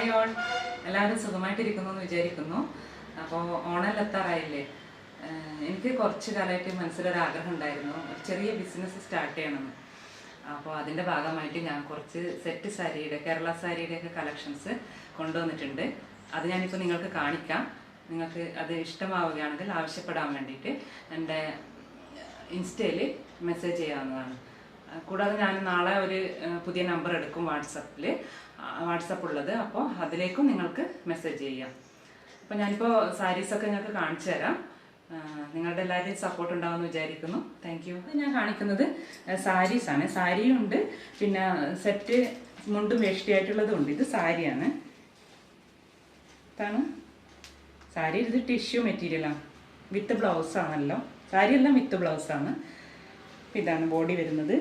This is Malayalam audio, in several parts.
ഹായ് ഓൾ എല്ലാവരും സുഖമായിട്ടിരിക്കുന്നു എന്ന് വിചാരിക്കുന്നു അപ്പോൾ ഏഹ് എനിക്ക് കുറച്ച് കാലമായിട്ട് മനസ്സിലൊരു ആഗ്രഹം ഉണ്ടായിരുന്നു ഒരു ചെറിയ ബിസിനസ് സ്റ്റാർട്ട് ചെയ്യണമെന്ന്. അപ്പോൾ അതിന്റെ ഭാഗമായിട്ട് ഞാൻ കുറച്ച് സെറ്റ് സാരിയുടെ കേരള സാരിയുടെയൊക്കെ കളക്ഷൻസ് കൊണ്ടുവന്നിട്ടുണ്ട്. അത് ഞാനിപ്പോൾ നിങ്ങൾക്ക് കാണിക്കാം. നിങ്ങൾക്ക് അത് ഇഷ്ടമാവുകയാണെങ്കിൽ ആവശ്യപ്പെടാൻ വേണ്ടിയിട്ട് എന്റെ ഇൻസ്റ്റയിൽ മെസ്സേജ് ചെയ്യാവുന്നതാണ്. കൂടാതെ ഞാൻ നാളെ ഒരു പുതിയ നമ്പർ എടുക്കും വാട്സപ്പിൽ വാട്സപ്പ് ഉള്ളത്. അപ്പോൾ അതിലേക്കും നിങ്ങൾക്ക് മെസ്സേജ് ചെയ്യാം. അപ്പോൾ ഞാനിപ്പോൾ സാരീസൊക്കെ നിങ്ങൾക്ക് കാണിച്ചു തരാം. നിങ്ങളുടെ എല്ലാവരുടെയും സപ്പോർട്ട് ഉണ്ടാവുമെന്ന് വിചാരിക്കുന്നു. താങ്ക് യു ഞാൻ കാണിക്കുന്നത് സാരീസാണ് സാരിയും ഉണ്ട്. പിന്നെ സെറ്റ് മുണ്ടും വേഷ്ടിയായിട്ടുള്ളതും ഉണ്ട്. ഇത് സാരിയാണ് ഇതാണ്. സാരി ഇത് ടിഷ്യൂ മെറ്റീരിയലാണ് വിത്ത് ബ്ലൗസ് ആണല്ലോ. സാരി എല്ലാം വിത്ത് ബ്ലൗസ് ആണ്. ഇതാണ് ബോഡി വരുന്നത്.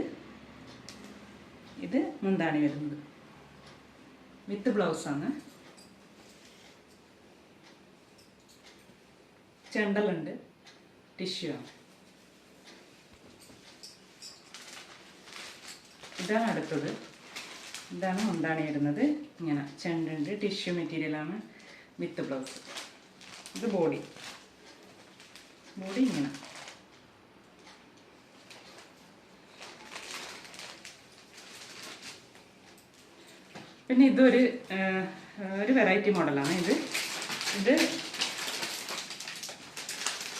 ഇത് മുന്താണി വരുന്നത്. വിത്ത് ബ്ലൗസാണ്. ചെണ്ടലുണ്ട് ടിഷ്യൂ ആണ്. ഇതാണ് അടുത്തത്. ഇതാണ് ഉണ്ടാണി ഇടുന്നത്. ഇങ്ങനെ ചെണ്ടുണ്ട് ടിഷ്യൂ മെറ്റീരിയലാണ് വിത്ത് ബ്ലൗസ്. ഇത് ബോഡി ബോഡി ഇങ്ങനെ. പിന്നെ ഇതൊരു ഒരു വെറൈറ്റി മോഡലാണ് ഇത്. ഇത്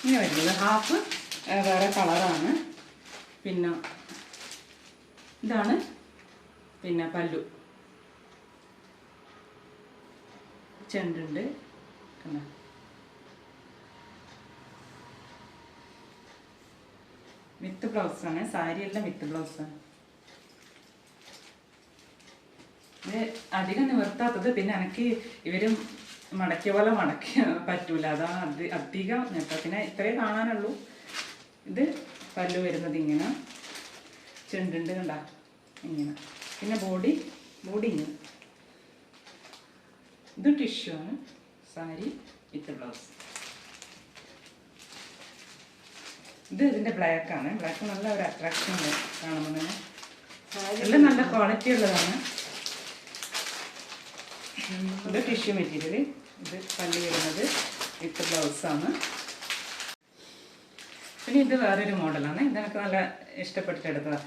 ഇങ്ങനെ വരുന്നത്. ഹാഫ് വേറെ കളറാണ് പിന്നെ ഇതാണ്. പിന്നെ പല്ലു. ചെണ്ടുണ്ട്. കണ്ടോ? വിത്ത് ബ്ലൗസാണ് സാരിയെല്ലാം വിത്ത് ബ്ലൗസാണ് ഇത് അധികം നിവർത്താത്തത് പിന്നെ എനിക്ക് ഇവരും മടക്കിയ പോലെ മടക്കി പറ്റൂല. അതാ അധി അധികം ഞെട്ടാ പിന്നെ ഇത്രേ കാണാനുള്ളൂ. ഇത് പല്ലു വരുന്നത് ഇങ്ങനെ. ചെണ്ടുണ്ട് കണ്ട? ഇങ്ങനെ. പിന്നെ ബോഡി ബോഡി ഇങ്ങനെ. ഇത് ടിഷ്യൂ ആണ്. Sari with blouse. ഇത് ഇതിന്റെ ബ്ലാക്ക് ആണ്. ബ്ലാക്ക് നല്ല ഒരു അട്രാക്ഷൻ ഉണ്ട് കാണുമ്പോൾ തന്നെ എല്ലാം നല്ല ക്വാളിറ്റി ഉള്ളതാണ്. ഇത് ടിഷ്യൂ മെറ്റീരിയൽ ഇത് പല്ല് വരുന്നത്. വിത്ത് ബ്ലൗസാണ് പിന്നെ ഇത് വേറൊരു മോഡലാണ് ഇതെനിക്ക് നല്ല ഇഷ്ടപ്പെട്ടിട്ട് എടുത്തതാണ്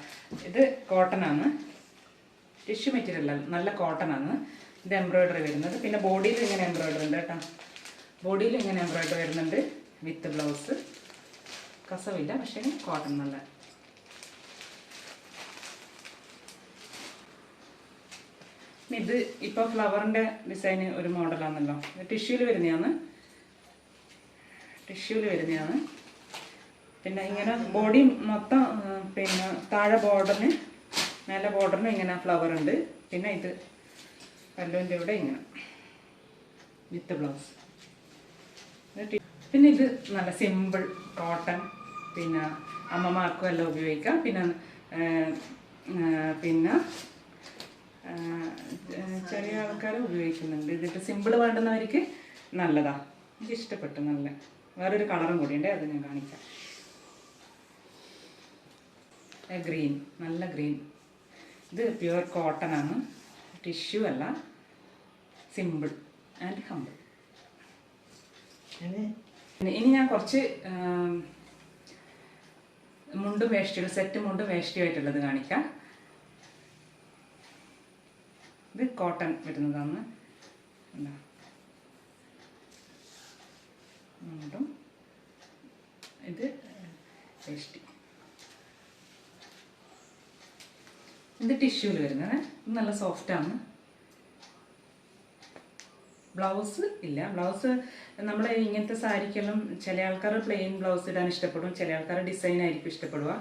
ഇത് കോട്ടൺ ആണ്. ടിഷ്യൂ മെറ്റീരിയൽ നല്ല കോട്ടൺ ആണ്. ഇത് എംബ്രോയിഡറി വരുന്നത്. പിന്നെ ബോഡിയിൽ ഇങ്ങനെ എംബ്രോയിഡറി ഉണ്ട് കേട്ടോ. ബോഡിയിൽ ഇങ്ങനെ എംബ്രോയിഡറി വരുന്നുണ്ട്. വിത്ത് ബ്ലൗസ് കസവില്ല പക്ഷേ കോട്ടൺ നല്ല. ഇത് ഇപ്പോൾ ഫ്ലവറിന്റെ ഡിസൈൻ ഒരു മോഡലാണല്ലോ ടിഷ്യൂൽ വരുന്നതാണ്. ടിഷ്യൂൽ വരുന്നതാണ്. പിന്നെ ഇങ്ങനെ ബോഡി മൊത്തം പിന്നെ താഴെ ബോർഡറിന് മേലെ ബോർഡറിന് ഇങ്ങനെ ഫ്ലവർ ഉണ്ട്. പിന്നെ ഇത് പല്ലുവിന്റെ ഇവിടെ ഇങ്ങനെ വിത്ത് ബ്ലൗസ് പിന്നെ ഇത് നല്ല സിമ്പിൾ കോട്ടൺ പിന്നെ അമ്മമാർക്കും എല്ലാം ഉപയോഗിക്കാം. പിന്നെ പിന്നെ ചെറിയ ആൾക്കാർ ഉപയോഗിക്കുന്നുണ്ട്. ഇതിട്ട് സിമ്പിൾ വേണ്ടുന്നവർക്ക് നല്ലതാ. എനിക്ക് ഇഷ്ടപ്പെട്ടു നല്ല. വേറൊരു കളറും കൂടിയുണ്ട് അത് ഞാൻ കാണിക്കാം. ഗ്രീൻ. നല്ല ഗ്രീൻ. ഇത് പ്യുവർ കോട്ടൺ ആണ്. ടിഷ്യൂ അല്ല. Simple and humble. ഇനി? ഞാൻ കുറച്ച് മുണ്ടും വേഷ്ടിയും സെറ്റ് മുണ്ടും വേഷ്ടിയായിട്ടുള്ളത് കാണിക്കാം. ഇത് കോട്ടൺ വരുന്നതാണ്. മുണ്ടും ഇത് വേഷ്ടി ഇത് ടിഷ്യൂൽ വരുന്നത് നല്ല സോഫ്റ്റാണ് ബ്ലൗസ് ഇല്ല. ബ്ലൗസ് നമ്മൾ ഇങ്ങനത്തെ സാരിക്കെല്ലാം ചില ആൾക്കാർ പ്ലെയിൻ ബ്ലൗസ് ഇടാൻ ഇഷ്ടപ്പെടും. ചില ആൾക്കാർ ഡിസൈൻ ആയിരിക്കും ഇഷ്ടപ്പെടുക.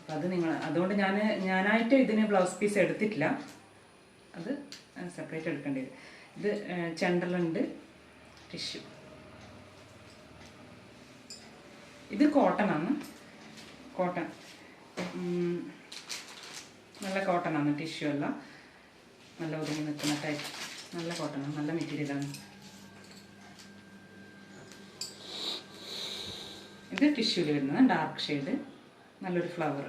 അപ്പം അത് നിങ്ങൾ അതുകൊണ്ട് ഞാൻ ഞാനായിട്ട് ഇതിന് ബ്ലൗസ് പീസ് എടുത്തിട്ടില്ല. അത് സെപ്പറേറ്റ് എടുക്കേണ്ടി വരും. ഇത് ചെണ്ടലുണ്ട് ടിഷ്യൂ ഇത് കോട്ടൺ ആണ്. കോട്ടൺ നല്ല കോട്ടൺ ആണ് ടിഷ്യൂ അല്ല. നല്ല ഒതുങ്ങി നിൽക്കുന്ന ടൈപ്പ് നല്ല കോട്ടൺ ആണ് നല്ല മെറ്റീരിയലാണ് ഇത് ടിഷ്യൂൽ വരുന്നത് ഡാർക്ക് ഷെയ്ഡ് നല്ലൊരു ഫ്ലവർ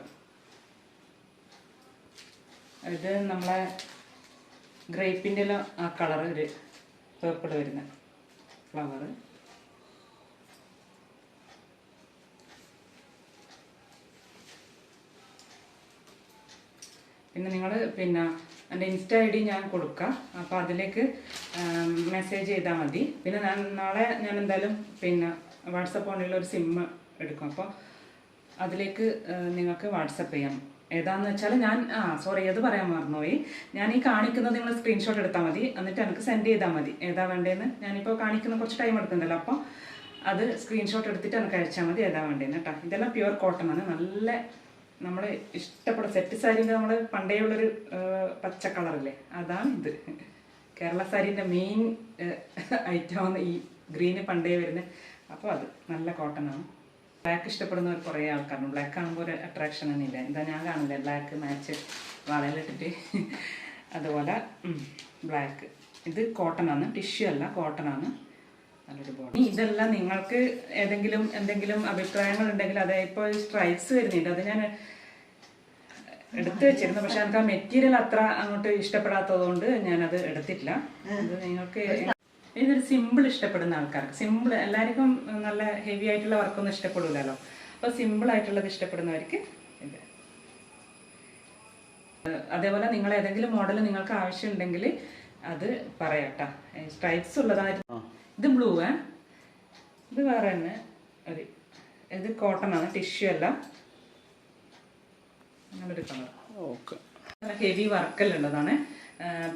ഇത് നമ്മളെ ഗ്രേപ്പിന്റെ ആ കളർ ഒരു പേർപ്പിൾ വരുന്ന ഫ്ലവർ പിന്നെ നിങ്ങൾ പിന്നെ എന്റെ ഇൻസ്റ്റ ഐ ഡി ഞാൻ കൊടുക്കാം. അപ്പോൾ അതിലേക്ക് മെസ്സേജ് ചെയ്താൽ മതി. പിന്നെ ഞാൻ നാളെ ഞാൻ എന്തായാലും പിന്നെ വാട്സപ്പ് ഓണിലുള്ള ഒരു സിം എടുക്കും. അപ്പോൾ അതിലേക്ക് നിങ്ങൾക്ക് വാട്സപ്പ് ചെയ്യാം. ഏതാന്ന് വെച്ചാൽ ഞാൻ ആ സോറി അത് പറയാൻ മറന്നുപോയി. ഞാൻ ഈ കാണിക്കുന്നത് നിങ്ങൾ സ്ക്രീൻഷോട്ട് എടുത്താൽ മതി. എന്നിട്ട് എനിക്ക് സെൻഡ് ചെയ്താൽ മതി. ഏതാ വേണ്ടതെന്ന് ഞാനിപ്പോൾ കാണിക്കുന്ന കുറച്ച് ടൈം എടുക്കുന്നുണ്ടല്ലോ. അപ്പോൾ അത് സ്ക്രീൻഷോട്ട് എടുത്തിട്ട് എനിക്ക് അയച്ചാൽ മതി ഏതാ വേണ്ടതെന്ന് കേട്ടോ. ഇതെല്ലാം പ്യുവർ കോട്ടൺ ആണ്. നല്ല നമ്മൾ ഇഷ്ടപ്പെടുന്ന സെറ്റ് സാരീന്റെ നമ്മൾ പണ്ടേ ഉള്ളൊരു പച്ച കളറില്ലേ അതാണ് ഇത്. കേരള സാരീന്റെ മെയിൻ ഐറ്റമാണ് ഈ ഗ്രീന് പണ്ടേ വരുന്നത് അപ്പോൾ അത് നല്ല കോട്ടൺ ആണ്. ബ്ലാക്ക് ഇഷ്ടപ്പെടുന്നവർ കുറേ ആൾക്കാരുണ്ട്. ബ്ലാക്ക് കാണുമ്പോൾ ഒരു അട്രാക്ഷൻ ഒന്നുമില്ല. എന്താ ഞാൻ കാണില്ല ബ്ലാക്ക് മാച്ച് വളയിലിട്ടിട്ട് അതുപോലെ ബ്ലാക്ക് ഇത് കോട്ടൺ ആണ്. ടിഷ്യൂ അല്ല കോട്ടൺ ആണ്. നല്ലൊരു ബോഡി ഇതെല്ലാം നിങ്ങൾക്ക് ഏതെങ്കിലും എന്തെങ്കിലും അഭിപ്രായങ്ങൾ ഉണ്ടെങ്കിൽ അത് ഇപ്പോൾ സ്ട്രൈപ്സ് വരുന്നുണ്ട്. അത് ഞാൻ എടുത്തു വെച്ചിരുന്നു. പക്ഷെ എനിക്ക് ആ മെറ്റീരിയൽ അത്ര അങ്ങോട്ട് ഇഷ്ടപ്പെടാത്തത് കൊണ്ട് ഞാനത് എടുത്തിട്ടില്ല. അത് നിങ്ങൾക്ക് ഇതൊരു സിമ്പിൾ ഇഷ്ടപ്പെടുന്ന ആൾക്കാർക്ക്. സിമ്പിൾ എല്ലാവർക്കും നല്ല ഹെവി ആയിട്ടുള്ള വർക്കൊന്നും ഇഷ്ടപ്പെടില്ലല്ലോ അപ്പോൾ സിമ്പിൾ ആയിട്ടുള്ളത് ഇഷ്ടപ്പെടുന്നവർക്ക് ഇത്. അതേപോലെ നിങ്ങൾ ഏതെങ്കിലും മോഡൽ നിങ്ങൾക്ക് ആവശ്യമുണ്ടെങ്കിൽ അത് പറയാട്ടോ. സ്ട്രൈപ്സ് ഉള്ളതായിട്ട്. ഇത് ബ്ലൂ ആ. ഇത് വേറെ തന്നെ ഒരു ഇത് കോട്ടൺ ആണ് ടിഷ്യൂ അല്ല. അങ്ങനൊരു കളർ ഓക്കെ. ഹെവി വർക്കെല്ലാം ഉള്ളതാണ്.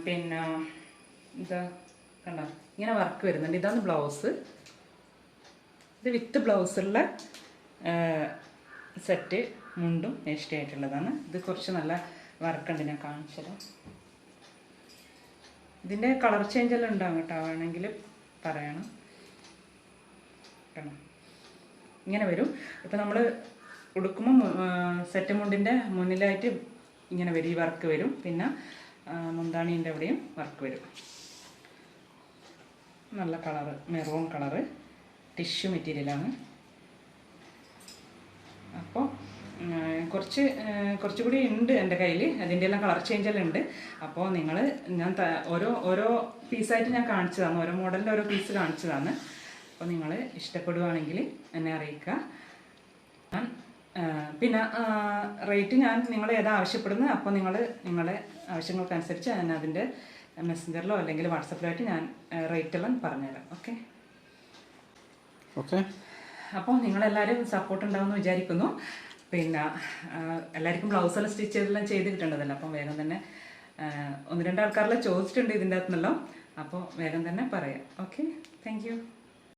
പിന്നെ ഇതാ കണ്ട? ഇങ്ങനെ വർക്ക് വരുന്നുണ്ട്. ഇതാണ് ബ്ലൗസ്. ഇത് വിത്ത് ബ്ലൗസുള്ള സെറ്റ് മുണ്ടും വേസ്റ്റ് ആയിട്ടുള്ളതാണ്. ഇത് കുറച്ച് നല്ല വർക്കുണ്ട്. ഞാൻ കാണിച്ചത് ഇതിന്റെ കളർ ചേഞ്ച് എല്ലാം ഉണ്ടാകും കേട്ടോ. വേണമെങ്കിൽ പറയണം. ഇങ്ങനെ വരും. ഇപ്പം നമ്മൾ ഉടുക്കുമ്പോൾ സെറ്റ് മുണ്ടിന്റെ മുന്നിലായിട്ട് ഇങ്ങനെ വരും. ഈ വർക്ക് വരും. പിന്നെ മുന്താണീന്റെ അവിടെയും വർക്ക് വരും. നല്ല കളറ് മെറൂൺ കളറ് ടിഷ്യൂ മെറ്റീരിയലാണ് അപ്പോൾ കുറച്ച് കുറച്ചുകൂടി ഉണ്ട് എന്റെ കയ്യിൽ. അതിന്റെ എല്ലാം കളർ ചേഞ്ച് എല്ലാം ഉണ്ട്. അപ്പോൾ നിങ്ങൾ ഞാൻ ഓരോ ഓരോ പീസായിട്ട് ഞാൻ കാണിച്ചു തന്നു ഓരോ മോഡലിന്റെ ഓരോ പീസ് കാണിച്ചു തന്നു അപ്പോൾ നിങ്ങൾ ഇഷ്ടപ്പെടുവാണെങ്കിൽ എന്നെ അറിയിക്കുക. ഞാൻ പിന്നെ റേറ്റ് ഞാൻ നിങ്ങൾ ഏതാ ആവശ്യപ്പെടുന്നത് അപ്പോൾ നിങ്ങൾ നിങ്ങളുടെ ആവശ്യങ്ങൾക്കനുസരിച്ച് ഞാൻ അതിന്റെ മെസ്സഞ്ചറിലോ അല്ലെങ്കിൽ വാട്സപ്പിലോ ആയിട്ട് ഞാൻ റേറ്റ് എല്ലാം പറഞ്ഞുതരാം. ഓക്കെ ഓക്കെ അപ്പോൾ നിങ്ങളെല്ലാവരും സപ്പോർട്ട് ഉണ്ടാവുമെന്ന് വിചാരിക്കുന്നു. പിന്നെ എല്ലാവർക്കും ബ്ലൗസെല്ലാം സ്റ്റിച്ച് ചെയ്തെല്ലാം ചെയ്ത് കിട്ടേണ്ടതല്ല? അപ്പം വേഗം തന്നെ ഒന്ന് രണ്ട് ആൾക്കാരെല്ലാം ചോദിച്ചിട്ടുണ്ട് ഇതിന്റെ അകത്തുനിന്നല്ലോ അപ്പോൾ വേഗം തന്നെ പറയാം. Okay thank